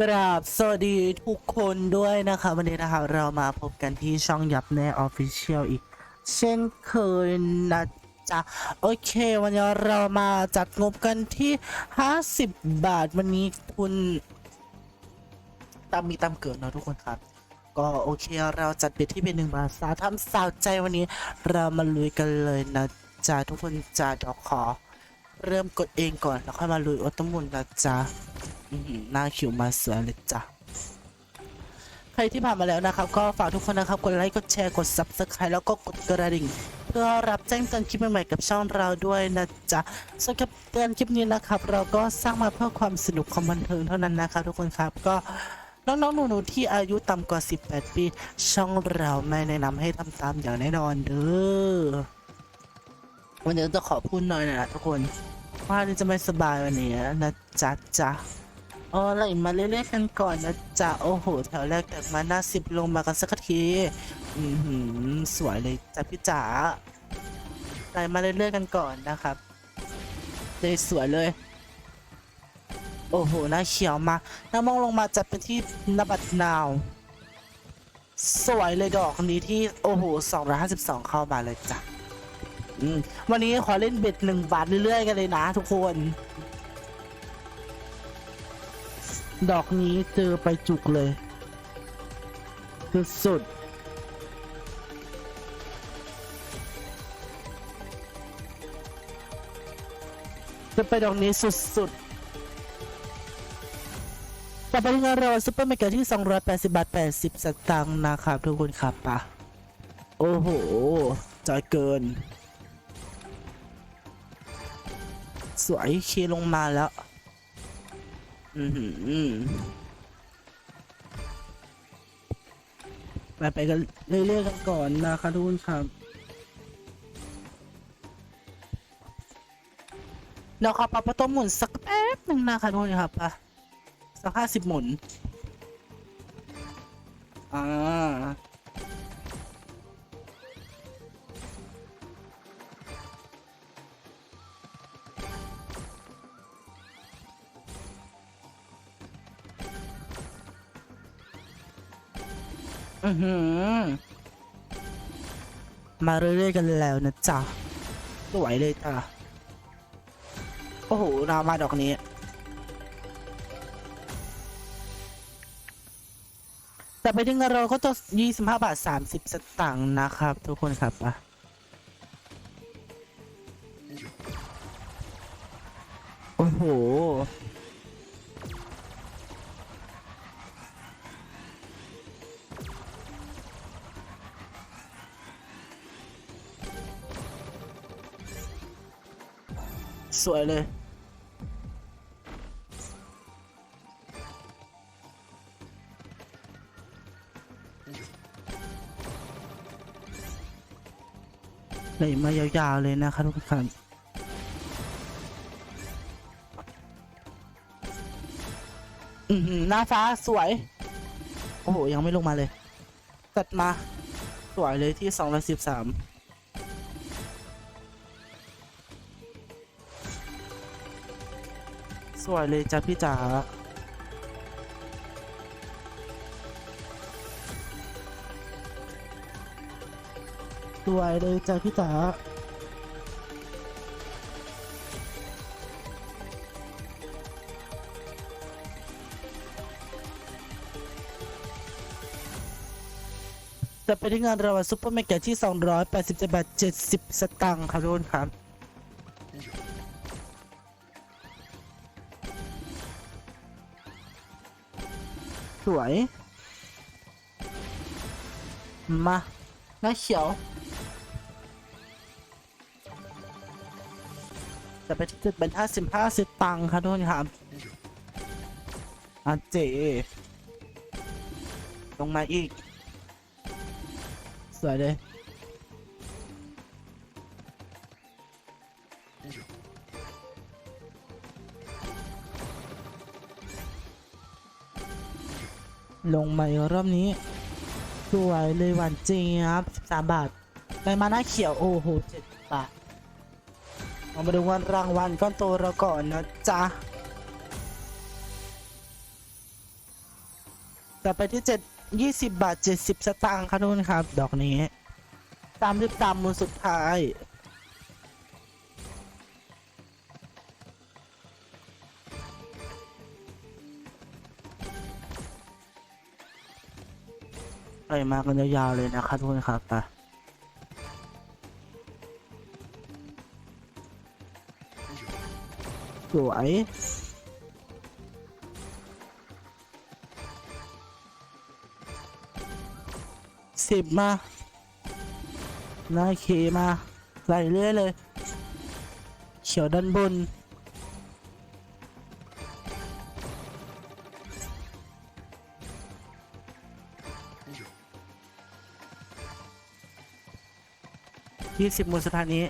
กราบสวัสดีทุกคนด้วยนะคะ วันนี้นะคะเรามาพบกันที่ช่องยับแน่ออฟฟิเชียลอีก เช่นเคยนะจ๊ะ โอเค วันนี้เรามาจัดงบกันที่ 50 บาทวันนี้ทุนตามมีตามเกิดเนะทุกคนครับ ก็โอเคเราจัดเบ็ดที่เป็นหนึ่งบาทสาทำสาวใจวันนี้ เรามาลุยกันเลยนะจ๊ะทุกคนจ้าดี๋ยวขอ เริ่มกดเองก่อนแล้วค่อยมาลุยออตมุนนะจ๊ะอื้อหือหน้าคิวมาสวยเลยจ้ะใครที่ผ่านมาแล้วนะครับ ก็ฝากทุกคนนะครับ กดไลค์กดแชร์กด subscribe แล้วก็กดกระดิ่ง เพื่อรับแจ้งเตือนคลิปใหม่ๆกับช่องเราด้วยนะจ๊ะสำหรับเตือนคลิปนี้นะครับ เราก็สร้างมาเพื่อความสนุกความบันเทิงเท่านั้นนะครับทุกคนครับก็น้องๆหนูๆที่อายุต่ำกว่า 18 ปี ช่องเราไม่แนะนำให้ทำตามอย่างแน่นอนเด้อ วันนี้จะขอพูดหน่อยนะทุกคนว่าจะไม่สบายวันนี้นะจ๊ะจ๊ะอ๋อไล่มาเรื่อยๆกันก่อนนะจ๊ะโอ้โหแถวแรกแต่มาหน้าสิบลงมากันสักทีอือหือสวยเลยจ้ะพี่จ๋าไล่มาเรื่อยๆกันก่อนนะครับเลยสวยเลย โอ้โหหน้าเขียวมาหน้ามองลงมาจะเป็นที่นบัดนาว สวยเลยดอกนี้ที่โอ้โห252เข้ามาเลยจ้ะ วันนี้ขอเล่นเบ็ดหนึ่งบาทเรื่อยๆกันเลยนะทุกคน ดอกนี้เจอไปจุกเลยคือสุดจะไปดอกนี้สุดๆต่อไปที่งานเราซุปเปอร์มาร์เก็ตที่ 280 บาท 80 สตางค์นะครับ ทุกคนครับปะโอ้โหจอยเกิน สวยเคลงมาแล้ว อือหือไปไปกันเรื่อยๆกันก่อนนะคะทุกคนครับเดี๋ยวขอปรับประตูหมุนสักแป๊บหนึ่งนะคะทุกคนครับอะสักห้าสิบหมุน อ่า อือหือ มาเรื่อยๆกันแล้วนะจ๊ะสวยเลยจ้ะโอ้โหนามาดอกนี้ แต่ไปถึงเราก็จะ25บาท30สตางค์นะครับ ทุกคนครับอะโอ้โห สวยเลยเลยมายาวๆเลยนะครับทุกท่านอือหือหน้าฟ้าสวย โอ้โห ยังไม่ลงมาเลย ตัดมา สวยเลยที่213ส สวยเลยจ้ะพี่จ๋าสวยเลยจ้ะพี่จ๋าจะไปที่งานรางวัลซุปเปอร์แมกเก็ตที่ 287บาท70 สตางค์ครับทุกคนครับ สวย มาน้าเขียว จะไปที่จุดเป็นห้าสิบห้าสิบตังค์ครับทุกคนครับอาเจลงมาอีก สวยเลย ลงมาอีกรอบนี้สวยเลยหวานเจี๊ยบ13 บาทได้มาหน้าเขียวโอ้โห7บาทเรามาดูวันรางวัลก้อนโตเราก่อนนะจ๊ะต่อไปที่เจ็ดยี่สิบบาทเจ็ดสิบสตางค์ครับทุกคนครับ ดอกนี้ ตามด้วยตามมูลสุดท้าย ไปมากันยาวๆเลยนะครับทุกคนครับไปสวยสิบมาน้าเคมาไหลเรื่อยเลย เขียวด้านบน ยี่สิบมูลสถานี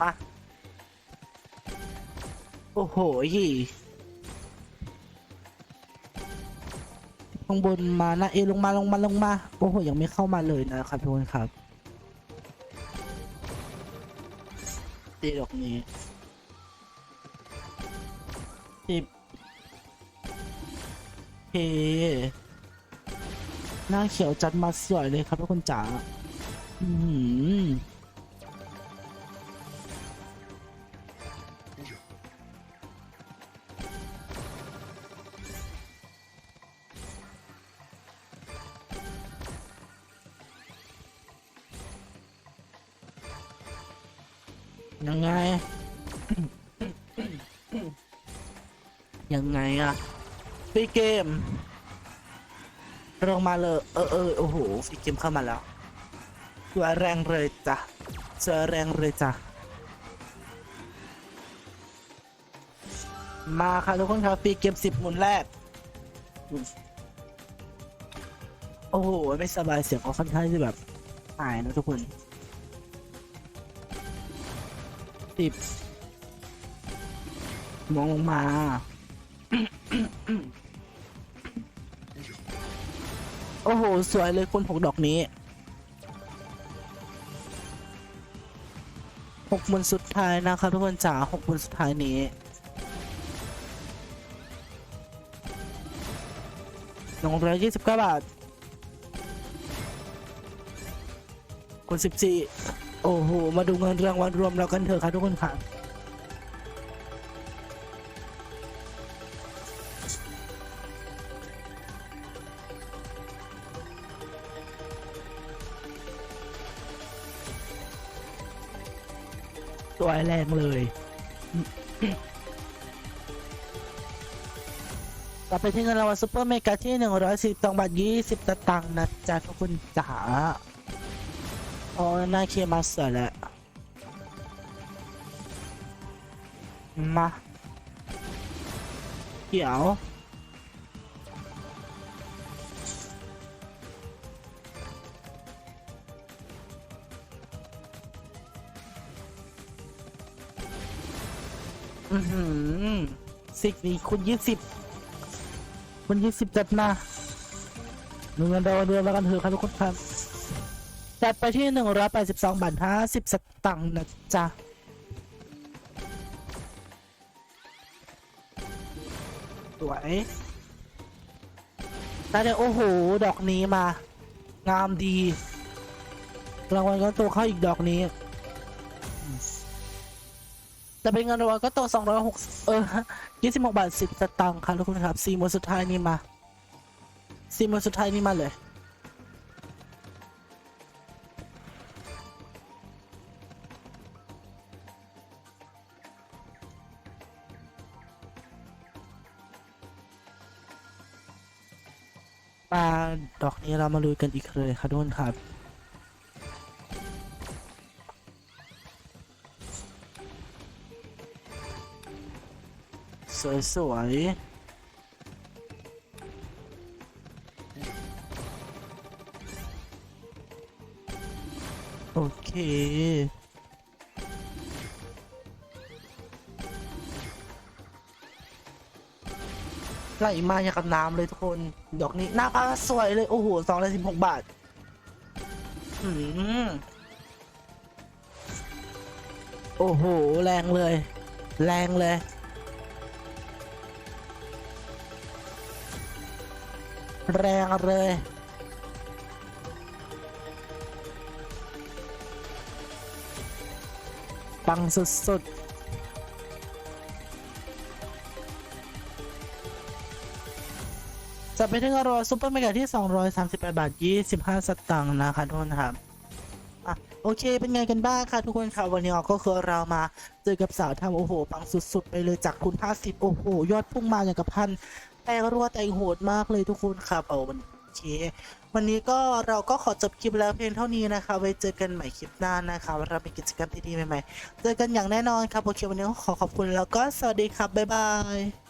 มา โอ้โหยี่ข้างบนมานะเอลงมาลงมาลงมา โอ้โห ยังไม่เข้ามาเลยนะครับทุกคนครับตีดอกนี้สิบ เค หน้าเขียวจัดมาสวยเลยครับทุกคนจ๋าอือหือยังไง ยังไงอะ ปีเกมลงมาเลยเออเออโอ้โหฟีเกมเข้ามาแล้วสวยแรงเลยจ้ะสวยแรงเลยจ้ะมาค่ะทุกคนครับฟรีเกมสิบหมุนแรก โอ้โห ไม่สบายเสียงก็ค่อนข้างที่แบบหายนะทุกคนสิบมองลงมา อ้โห สวยเลยคนหกดอกนี้หกหมุนสุดท้ายนะครับทุกคนจ๋าหกหมุนสุดท้ายนี้ หนึ่งร้อยยี่สิบเก้าบาทคนสิบสี่โอ้โห มาดูเงินรางวัลรวมเรากันเถอะครับทุกคนค่ะ ตัวแรงเลยต่อไปที่เงินรางวัลซุปเปอร์เมกาที่หนึ่งร้อยสิบสองบาทยี่สิบตางค์นะจ๊ะทุกคนจ๋าโอ้หน้าเคมาสเตอร์แล้วมาเขียว อือหือสิบนี้คุณยี่สิบคุณยี่สิบจัดมาหนึ่งเงินดาวเดือนแล้วกันเถอะครับทุกคนครับ จัดไปที่หนึ่งร้อยแปดสิบสองบาทห้าสิบสตังค์นะจ๊ะสวยแต่เดี๋ยวโอ้โห ดอกนี้มา งามดีรางวัลก็ตัวเข้าอีกดอกนี้ แต่เป็นเงินรางวัลก็ตัว260เออ26 บาท 10สตางค์ครับทุกคนครับสี่หมวดสุดท้ายนี่มาสี่หมวดสุดท้ายนี่มาเลยมาดอกนี้เรามาลุยกันอีกเลยครับทุกคนครับ สวยๆโอเคไหลมาอย่างกับน้ำเลยทุกคน ดอกนี้หน้าตาสวยเลย โอ้โหสองร้อยสิบหกบาท อืมโอ้โห แรงเลย แรงเลย แรงเลยปังสุดๆจะไปถึงอรอยซุปเปอร์เมกะที่ 238 บาท 25 สตางค์นะคะทุกคนครับอะโอเคเป็นไงกันบ้างคะทุกคนครับวันนี้ก็คือเรามาเจอกับสาวทำโอ้โหปังสุดๆ ไปเลยจากคุณ 50 โอ้โห ยอดพุ่งมาอย่างกับพัน แต่รัวแต่โหดมากเลยทุกคนครับเอาวันเควันนี้ก็เราก็ขอจบคลิปแล้วเพียงเท่านี้นะคะไว้เจอกันใหม่คลิปหน้านะคะเรามีกิจกรรมดีๆใหม่ๆเจอกันอย่างแน่นอนครับโอเควันนี้ก็ขอขอบคุณแล้วก็สวัสดีครับบ๊ายบาย